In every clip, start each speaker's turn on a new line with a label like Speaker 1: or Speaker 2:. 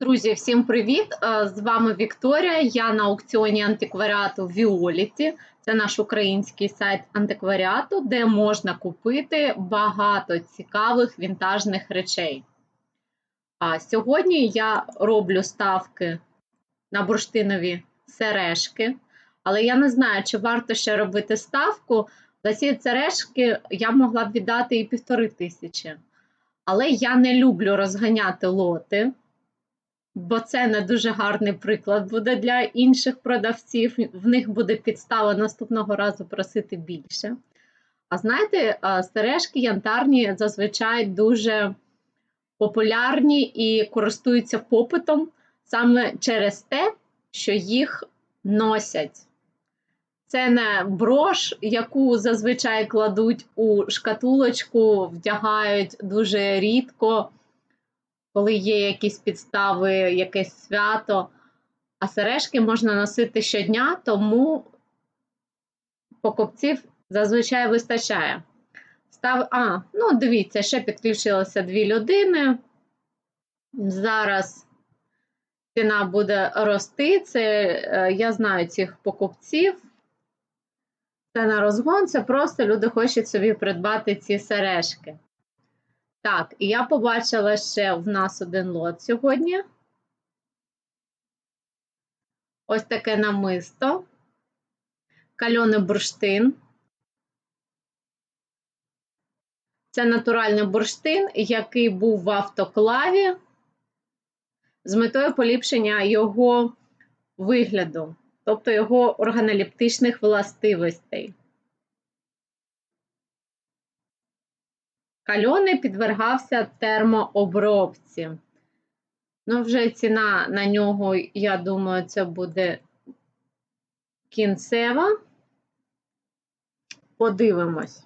Speaker 1: Друзі, всім привіт! З вами Вікторія. Я на аукціоні антикваріату Віоліті. Це наш український сайт антикваріату, де можна купити багато цікавих вінтажних речей. А сьогодні я роблю ставки на бурштинові сережки, але я не знаю, чи варто ще робити ставку. За ці сережки я могла б віддати і півтори тисячі. Але я не люблю розганяти лоти бо це не дуже гарний приклад буде для інших продавців. В них буде підстава наступного разу просити більше. А знаєте, сережки янтарні зазвичай дуже популярні і користуються попитом саме через те, що їх носять. Це не брош, яку зазвичай кладуть у шкатулочку, вдягають дуже рідко коли є якісь підстави, якесь свято, а сережки можна носити щодня, тому покупців зазвичай вистачає. Став... А, ну дивіться, ще підключилося дві людини. Зараз ціна буде рости. Це е, я знаю цих покупців. Це на розгон, це просто люди хочуть собі придбати ці сережки. Так, і я побачила ще в нас один лот сьогодні. Ось таке намисто. Кальоний бурштин. Це натуральний бурштин, який був в автоклаві з метою поліпшення його вигляду, тобто його органолептичних властивостей. Кальоний підвергався термообробці. Ну, вже ціна на нього, я думаю, це буде кінцева. Подивимось.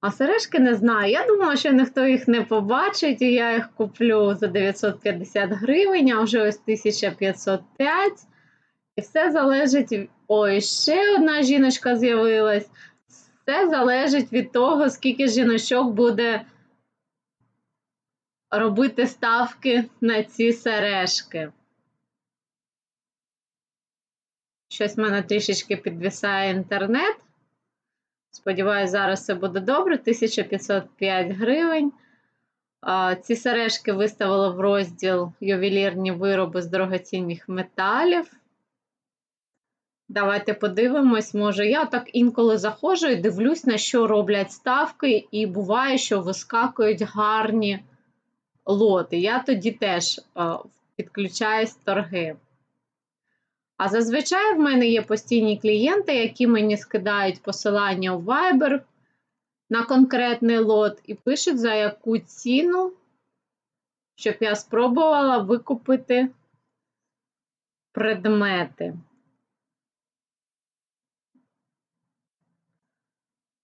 Speaker 1: А сережки не знаю. Я думала, що ніхто їх не побачить, і я їх куплю за 950 гривень, а вже ось 1505. І все залежить. Ой, ще одна жіночка з'явилась. Все залежить від того, скільки жіночок буде робити ставки на ці сережки. Щось в мене трішечки підвисає інтернет. Сподіваюсь, зараз все буде добре. 1505 гривень. Ці сережки виставили в розділ ювелірні вироби з дорогоцінних металів. Давайте подивимось, може, я так інколи заходжу і дивлюсь, на що роблять ставки, і буває, що вискакують гарні лоти. Я тоді теж підключаюсь торги. А зазвичай в мене є постійні клієнти, які мені скидають посилання у Viber на конкретний лот і пишуть, за яку ціну, щоб я спробувала викупити предмети.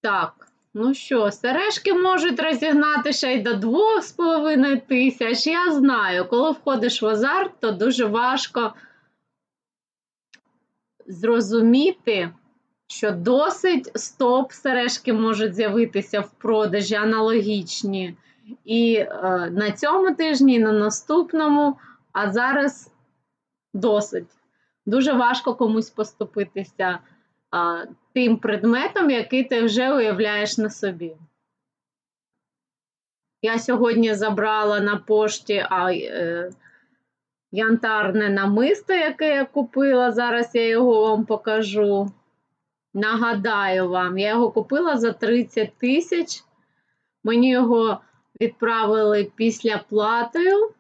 Speaker 1: Так, ну що, сережки можуть розігнати ще й до 2,5 тисяч. Я знаю, коли входиш в азарт, то дуже важко зрозуміти, що досить стоп сережки можуть з'явитися в продажі аналогічні. І е, на цьому тижні, і на наступному, а зараз досить. Дуже важко комусь поступитися а, тим предметом, який ти вже уявляєш на собі. Я сьогодні забрала на пошті а, е, янтарне намисто, яке я купила. Зараз я його вам покажу. Нагадаю вам, я його купила за 30 тисяч. Мені його відправили після платою.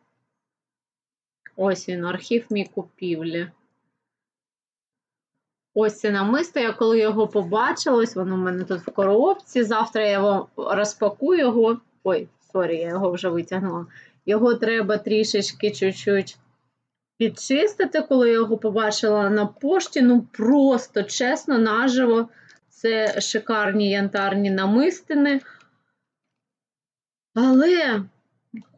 Speaker 1: Ось він, архів мій купівлі. Ось це намисто, я коли його побачила, ось воно в мене тут в коробці. Завтра я його розпакую його. Ой, сорі, я його вже витягнула. Його треба трішечки чуть-чуть підчистити, коли я його побачила на пошті. Ну, просто чесно, наживо. Це шикарні янтарні намистини. Але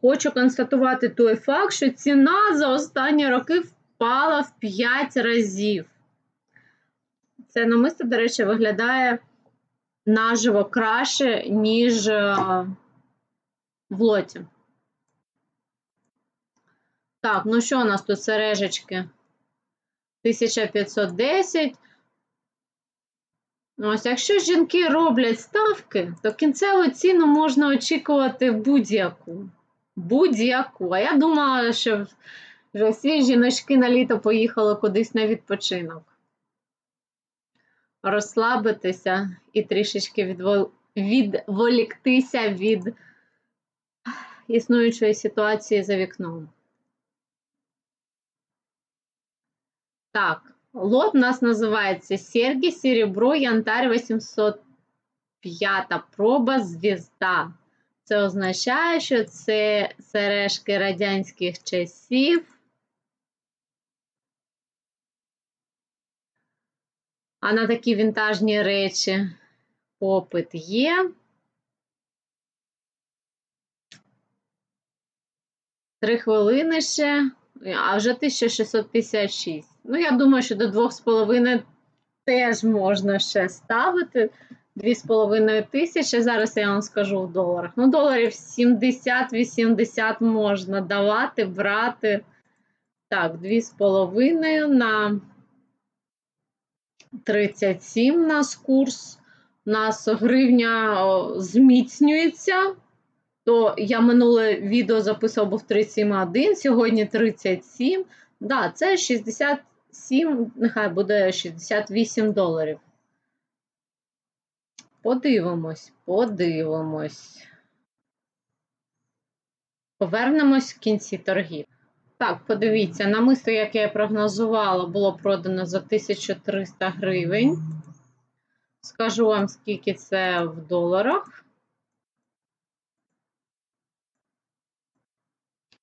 Speaker 1: хочу констатувати той факт, що ціна за останні роки впала в 5 разів. Це намисто, до речі, виглядає наживо краще, ніж е, в лоті. Так, ну що у нас тут сережечки? 1510. Ну, Ось, якщо жінки роблять ставки, то кінцеву ціну можна очікувати будь-яку. Будь-яку. А я думала, що вже всі жіночки на літо поїхали кудись на відпочинок. Розслабитися і трішечки відвол... відволіктися від існуючої ситуації за вікном. Так, лот у нас називається Серги, Серебро, Янтарь 805 проба звізда. Це означає, що це сережки радянських часів. А на такі вінтажні речі попит є. Три хвилини ще, а вже 1656. Ну, я думаю, що до 2,5 теж можна ще ставити. 2,5 тисячі. Зараз я вам скажу в доларах. Ну, доларів 70-80 можна давати, брати. Так, 2,5 на 37 у нас курс. У нас гривня зміцнюється. То я минуле відео записував був 37,1, сьогодні 37. Да, це 67, нехай буде 68 доларів. Подивимось, подивимось. Повернемось в кінці торгів. Так, подивіться, намисто, яке я прогнозувала, було продано за 1300 гривень. Скажу вам, скільки це в доларах.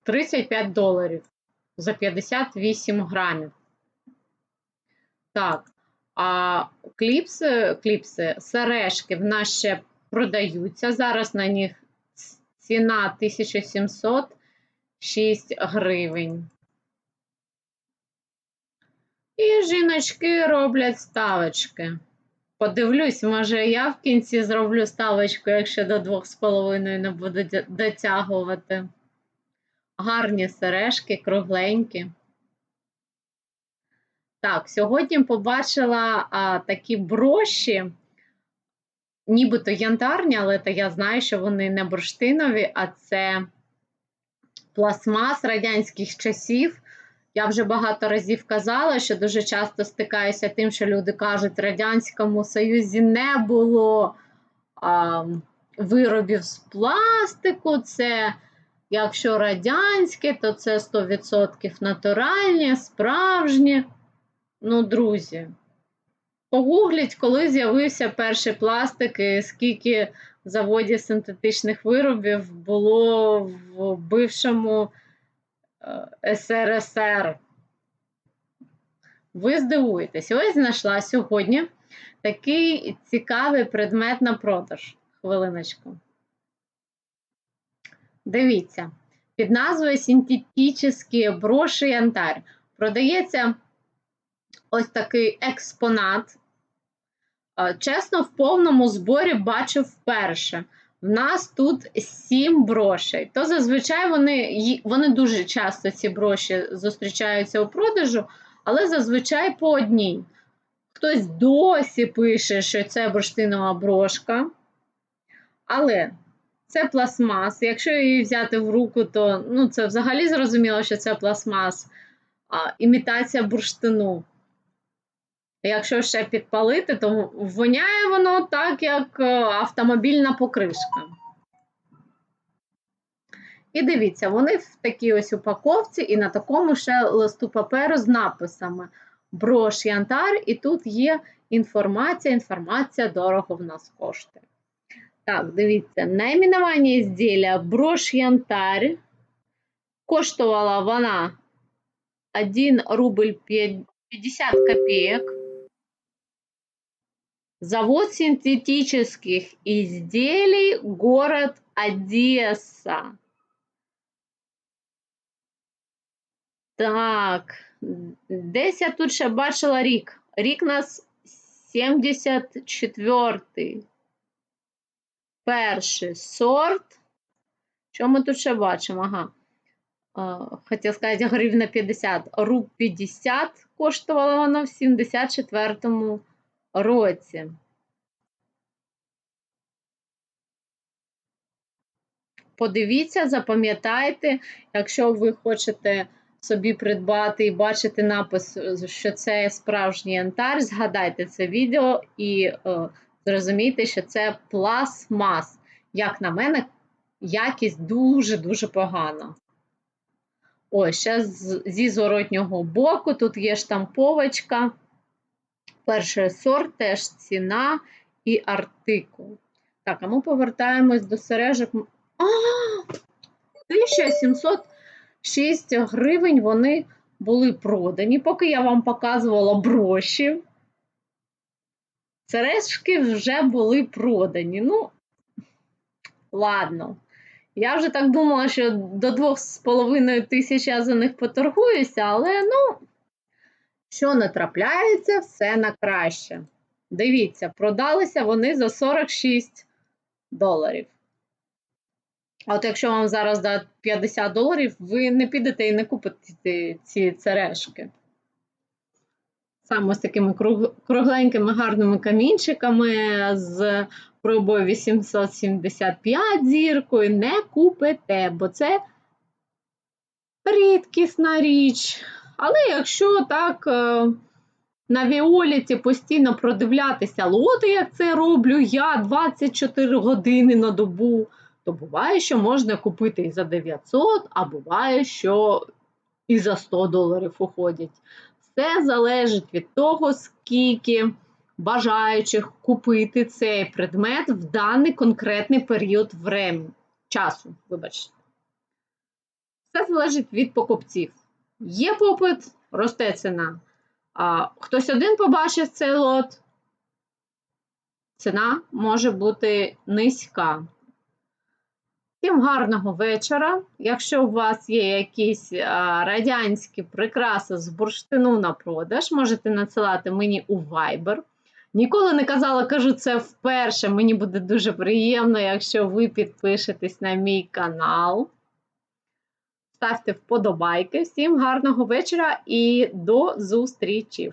Speaker 1: 35 доларів за 58 грамів. Так, а кліпси, кліпси, сережки в нас ще продаються. Зараз на них ціна 1706 гривень. І жіночки роблять ставочки. Подивлюсь, може, я в кінці зроблю ставочку, якщо до 2,5 не буду дотягувати. Гарні сережки, кругленькі. Так, сьогодні побачила а, такі броші, нібито янтарні, але то я знаю, що вони не бурштинові, а це пластмас радянських часів. Я вже багато разів казала, що дуже часто стикаюся тим, що люди кажуть, в Радянському Союзі не було а, виробів з пластику. це Якщо радянське, то це 100% натуральні, справжні. Ну, друзі, погугліть, коли з'явився перший пластик і скільки заводів синтетичних виробів було в бившому е, СРСР. Ви здивуєтесь, ось знайшла сьогодні такий цікавий предмет на продаж. Хвилиночку. Дивіться, під назвою синтетичні броші янтарь. Продається ось такий експонат. Чесно, в повному зборі бачу вперше. В нас тут сім брошей. То зазвичай вони вони дуже часто ці броші зустрічаються у продажу, але зазвичай по одній. Хтось досі пише, що це бурштинова брошка. Але це пластмас. Якщо її взяти в руку, то ну, це взагалі зрозуміло, що це пластмас, а, імітація бурштину. Якщо ще підпалити, то воняє воно так, як е, автомобільна покришка. І дивіться, вони в такій ось упаковці і на такому ще листу паперу з написами брош янтар, і тут є інформація, інформація дорого в нас коштує. Так, дивіться, найменування ізділля брош янтар. Коштувала вона 1 рубль 50 копеек. Завод синтетических изделий, город Одесса. Так, десь я тут ще бачила рік. Рік нас 74-й. Перший сорт. Що ми тут ще бачимо? Ага. хотів сказати, гривна 50, руб 50 коштувало воно в 74-му році. Подивіться, запам'ятайте, якщо ви хочете собі придбати і бачити напис, що це справжній янтар, згадайте це відео і е, зрозумійте, що це пластмас. Як на мене, якість дуже-дуже погана. Ось, ще зі зворотнього боку, тут є штамповочка. Перший сорт, теж ціна і артикул. Так, а ми повертаємось до сережок. А, 1706 гривень вони були продані, поки я вам показувала броші. Сережки вже були продані. Ну, ладно. Я вже так думала, що до 2,5 тисяч я за них поторгуюся, але ну, що не трапляється, все на краще. Дивіться, продалися вони за 46 доларів. От якщо вам зараз дати 50 доларів, ви не підете і не купите ці сережки. Саме з такими кругленькими гарними камінчиками з пробою 875 зіркою не купите, бо це рідкісна річ. Але якщо так е, на Віоліті постійно продивлятися лоти, як це роблю я 24 години на добу, то буває, що можна купити і за 900, а буває, що і за 100 доларів уходять. Все залежить від того, скільки бажаючих купити цей предмет в даний конкретний період времени, часу. Вибачте. Все залежить від покупців. Є попит, росте ціна. А хтось один побачив цей лот, ціна може бути низька. Всім гарного вечора. Якщо у вас є якісь радянські прикраси з бурштину на продаж, можете надсилати мені у Viber. Ніколи не казала, кажу це вперше. Мені буде дуже приємно, якщо ви підпишетесь на мій канал. Ставте вподобайки. Всім гарного вечора і до зустрічі!